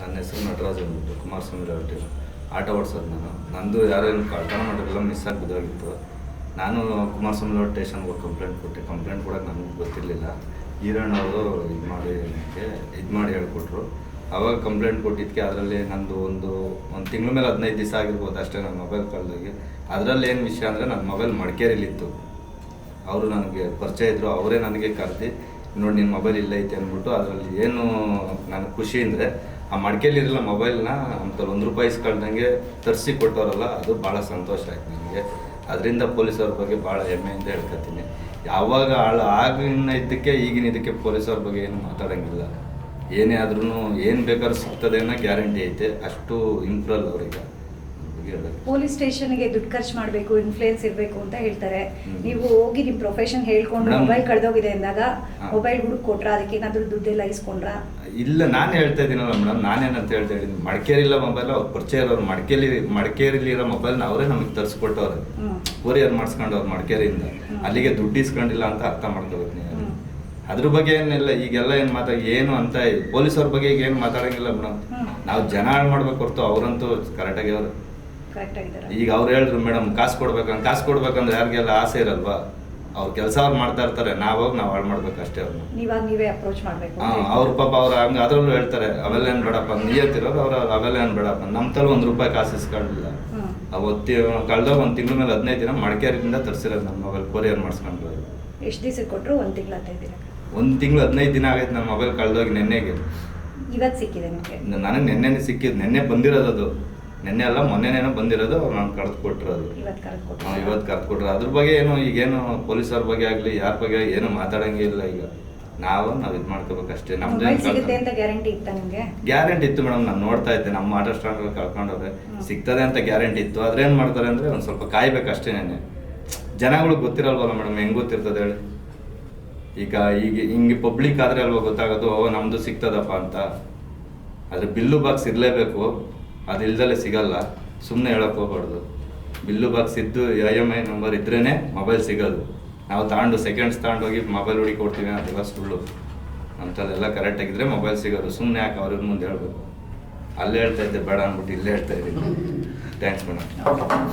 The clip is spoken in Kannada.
ನನ್ನ ಹೆಸರು ನಟರಾಜ್ ಅಂದ್ಬಿಟ್ಟು ಕುಮಾರಸ್ವಾಮಿ ರಿಲೇಟಿವ್ ಆಟ ಓಡಿಸೋದು ನಾನು. ನಂದು ಯಾರೇನು ಕಳ್ತನ ಮಾಡಿರಲ್ಲ ಮಿಸ್ ಆಗಿ ಬಿದ್ದೋಗಿತ್ತು. ನಾನು ಕುಮಾರಸ್ವಾಮಿ ರೋಡ್ ಸ್ಟೇಷನ್ಗೆ ಹೋಗಿ ಕಂಪ್ಲೇಂಟ್ ಕೊಟ್ಟೆ. ಕಂಪ್ಲೇಂಟ್ ಕೊಡೋಕೆ ನನಗೆ ಗೊತ್ತಿರಲಿಲ್ಲ. ಈರಣ್ಣವರು ಇದು ಮಾಡಿ ನನಗೆ ಇದು ಮಾಡಿ ಹೇಳ್ಕೊಟ್ರು. ಅವಾಗ ಕಂಪ್ಲೇಂಟ್ ಕೊಟ್ಟಿದ್ದಕ್ಕೆ ಅದರಲ್ಲಿ ನಂದು ಒಂದು ಒಂದು ತಿಂಗಳ ಮೇಲೆ ಹದಿನೈದು ದಿವಸ ಆಗಿರ್ಬೋದು ಅಷ್ಟೇ ನನ್ನ ಮೊಬೈಲ್ ಕಳ್ದಾಗಿ ಅದರಲ್ಲಿ ಏನು ವಿಷಯ ಅಂದರೆ ನನ್ನ ಮೊಬೈಲ್ ಮಡಿಕೇರಿಲಿತ್ತು. ಅವರು ನನಗೆ ಪರಿಚಯ ಇದ್ದರು ಅವರೇ ನನಗೆ ಕರೆದು, ನೋಡಿ ನಿನ್ನ ಮೊಬೈಲ್ ಇಲ್ಲೈತೆ ಅಂದ್ಬಿಟ್ಟು ಅದರಲ್ಲಿ ಏನು ನನಗೆ ಖುಷಿ ಅಂದರೆ ಆ ಮಡಿಕೆಲಿರಲ್ಲ ಮೊಬೈಲ್ನ ಅಂತಲ್ಲಿ ಒಂದು ರೂಪಾಯಿ ಇಸ್ಕೊಳ್ದಂಗೆ ತರಿಸಿ ಕೊಟ್ಟವರಲ್ಲ, ಅದು ಭಾಳ ಸಂತೋಷ ಆಯ್ತು ನನಗೆ. ಅದರಿಂದ ಪೊಲೀಸವ್ರ ಬಗ್ಗೆ ಭಾಳ ಹೆಮ್ಮೆಯಿಂದ ಹೇಳ್ಕೊತೀನಿ. ಯಾವಾಗ ಆಳ ಆಗಿನ ಇದಕ್ಕೆ ಈಗಿನ ಇದಕ್ಕೆ ಪೊಲೀಸವ್ರ ಬಗ್ಗೆ ಏನು ಮಾತಾಡೋಂಗಿಲ್ಲ. ಏನೇ ಆದ್ರೂ ಏನು ಬೇಕಾದ್ರೂ ಸಿಗ್ತದೆ ಅನ್ನೋ ಗ್ಯಾರಂಟಿ ಐತೆ. ಅಷ್ಟು ಇಂಪ್ರೂವ್ ಅವ್ರಿಗೆ ಪೊಲೀಸ್ ಸ್ಟೇಷನ್ಗೆ ದುಡ್ಡು ಖರ್ಚು ಮಾಡಬೇಕು ಇನ್ಫ್ಲೂಯೆನ್ಸ್ ಇರಬೇಕು ಅಂತ ಹೇಳ್ತಾರೆ. ನೀವು ಹೋಗಿ ನಿಮ್ಮ ಪ್ರೊಫೆಷನ್ ಹೇಳ್ಕೊಂಡು ಮೊಬೈಲ್ ಕಳೆದೋಗಿದೆ ಅಂದಾಗ ಮೊಬೈಲ್ ಹುಡುಕ್ ಕೊಟ್ರ? ಅದಕ್ಕೆ ಏನಾದರೂ ದುಡ್ಡೆಲ್ಲ ಇಸ್ಕೊಂಡ್ರ? ಇಲ್ಲ ನಾನು ಹೇಳ್ತಾ ಇದ್ದೀನಲ್ಲ ಮೇಡಮ್ ನಾನೇನಂತ ಹೇಳ್ತಾ ಇದ್ದೀನಿ. ಮಡಿಕೇರಿಲ್ಲ ಮೊಬೈಲ್ ಅವ್ರು ಪರಿಚಯ ಇರೋರು ಮಡಿಕೇರಿ ಮಡಿಕೇರಿಲಿ ಇರೋ ಮೊಬೈಲ್ನ ಅವರೇ ನಮಗೆ ತರಿಸ್ಕೊಟ್ಟವ್ರೆ. Courier courier ಮಾಡಿಸ್ಕೊಂಡವ್ರು ಮಡಿಕೇರಿಯಿಂದ. ಅಲ್ಲಿಗೆ ದುಡ್ಡು ಇಸ್ಕೊಂಡಿಲ್ಲ ಅಂತ ಅರ್ಥ ಮಾಡ್ಕೋಬೇಕು ನೀವು. ಅದ್ರ ಬಗ್ಗೆ ಏನಿಲ್ಲ ಈಗೆಲ್ಲ ಏನು ಮಾತಾ ಏನು ಅಂತ ಪೊಲೀಸವ್ರ ಬಗ್ಗೆ ಈಗ ಏನು ಮಾತಾಡಂಗಿಲ್ಲ ಮೇಡಮ್. ನಾವು ಜನ ಹಾಳು ಮಾಡ್ಬೇಕು ಹೊರತು ಅವರಂತೂ ಕರೆಕ್ಟಾಗಿ ಅವ್ರು ಕರೆಕ್ಟ್ ಆಗಿದ್ದಾರೆ. ಈಗ ಅವ್ರು ಹೇಳಿದ್ರು ಮೇಡಮ್ ಕಾಸು ಕೊಡ್ಬೇಕಂದ್ರೆ ಕಾಸು ಕೊಡ್ಬೇಕಂದ್ರೆ ಯಾರಿಗೆಲ್ಲ ಆಸೆ ಇರಲ್ವಾ? ಅವ್ರ ಕೆಲಸ ಅವ್ರು ಮಾಡ್ತಾ ಇರ್ತಾರೆ ನಾವಾಗ ನಾವು ಹಾಳು ಮಾಡ್ಬೇಕು ಅಷ್ಟೇ ಅವ್ರನ್ನ ನೀವಾಗ ನೀವೇ ಅಪ್ರೋಚ್ ಮಾಡಬೇಕು ಹಾ, ಅವ್ರ ಪಾಪ ಅವ್ರ ಹಂಗೆ ಅದ್ರಲ್ಲೂ ಹೇಳ್ತಾರೆ ಅವೆಲ್ಲ ಏನು ಬೇಡಪ್ಪ ನಿಯತ್ತಿರೋರು ಅವ್ರ ಅವೆಲ್ಲ ಏನ್ ಬೇಡಪ್ಪ. ನಮ್ಮ ತಲೆ ಒಂದು ರೂಪಾಯಿ ಕಾಸು ಇಸ್ಕೊಂಡಿಲ್ಲ. ಹ್ಮ್. ಅವತ್ತಿ ಕಳ್ದಾಗ ಒಂದ್ ತಿಂಗಳ ಮೇಲೆ ಹದಿನೈದು ದಿನ ಮಡಿಕೇರಿಯಿಂದ ತರಿಸಿರೋದು ನಮ್ಮ ಮೊಬೈಲ್ ಕೊರಿಯರ್ ಮಾಡಿಸ್ಕೊಂಡು ಎಷ್ಟು ದಿವಸ ಕೊಟ್ಟರು ಒಂದು ತಿಂಗಳ ಹದಿನೈದು ದಿನ. ಒಂದ್ ತಿಂಗಳು ಹದಿನೈದು ದಿನ ಆಗೈತೆ ನಮ್ಮ ಮೊಬೈಲ್ ಕಳ್ದೋಗಿ ನೆನ್ನೆಗೆ. ಇವತ್ತು ಸಿಕ್ಕಿದೆ ನಿಮಗೆ? ನನಗೆ ನೆನ್ನೆ ಸಿಕ್ಕಿದ್ದು ನೆನ್ನೆ ಬಂದಿರೋದು ಅದು. ನೆನ್ನೆ ಅಲ್ಲ ಮೊನ್ನೆನೇನೋ ಬಂದಿರೋದು ಅವ್ರು ನಾನು ಕರೆದು ಕೊಟ್ಟಿರೋದು ಇವತ್ತು ಕರೆದು ಕೊಟ್ರು ಅದ್ರ ಬಗ್ಗೆ ಏನು ಈಗೇನು ಪೊಲೀಸರ ಬಗ್ಗೆ ಆಗಲಿ ಯಾರ ಬಗ್ಗೆ ಏನು ಮಾತಾಡಂಗೆ ಇಲ್ಲ ಈಗ. ನಾವು ನಾವು ಇದು ಮಾಡ್ಕೋಬೇಕಷ್ಟೇ ನಮ್ದು ಗ್ಯಾರಂಟಿ ಇತ್ತ ಮೇಡಮ್ ನಾನು ನೋಡ್ತಾ ಇದ್ದೆ. ನಮ್ಮ ಆಟೋ ಸ್ಟ್ಯಾಂಡ್ ಕಳ್ಕೊಂಡವ್ರೆ. ಸಿಗ್ತದೆ ಅಂತ ಗ್ಯಾರಂಟಿ ಇತ್ತು. ಆದ್ರೆ ಏನು ಮಾಡ್ತಾರೆ ಅಂದರೆ ಒಂದು ಸ್ವಲ್ಪ ಕಾಯ್ಬೇಕಷ್ಟೇ ಅಷ್ಟೇ ಜನಗಳಿಗೆ ಗೊತ್ತಿರಲ್ವಲ್ಲ ಮೇಡಮ್ ಹೆಂಗೆ ಗೊತ್ತಿರ್ತದೆ ಹೇಳಿ? ಈಗ ಈಗ ಹಿಂಗೆ ಪಬ್ಲಿಕ್ ಆದರೆ ಅಲ್ವಾ ಗೊತ್ತಾಗೋದು ಓ ನಮ್ಮದು ಸಿಗ್ತದಪ್ಪ ಅಂತ. ಆದರೆ ಬಿಲ್ಲು ಬಾಕ್ಸ್ ಇರಲೇಬೇಕು. ಅದು ಇಲ್ದಲೇ ಸಿಗಲ್ಲ. ಸುಮ್ಮನೆ ಹೇಳಕ್ ಹೋಗ್ಬಾರ್ದು. ಬಿಲ್ಲು ಬಾಕ್ಸ್ ಇದ್ದು ಐ ಎಂ ಐ ನಂಬರ್ ಇದ್ರೇ ಮೊಬೈಲ್ ಸಿಗೋದು. ನಾವು ತಗೊಂಡು ಸೆಕೆಂಡ್ಸ್ ತಗೊಂಡೋಗಿ ಮೊಬೈಲ್ ಹುಡುಕಿ ಕೊಡ್ತೀವಿ ಅಂತೆಲ್ಲ ಸುಳ್ಳು. ಅಂಥದ್ದೆಲ್ಲ ಕರೆಕ್ಟ್ ಆಗಿದ್ರೆ ಮೊಬೈಲ್ ಸಿಗೋದು. ಸುಮ್ಮನೆ ಯಾಕೆ ಅವ್ರಿಗೆ ಮುಂದೆ ಹೇಳ್ಬೇಕು? ಅಲ್ಲೇ ಹೇಳ್ತಾ ಇದ್ದೆ, ಬೇಡ ಅಂದ್ಬಿಟ್ಟು ಇಲ್ಲೇ ಹೇಳ್ತಾ ಇದ್ದೀನಿ. Thanks madam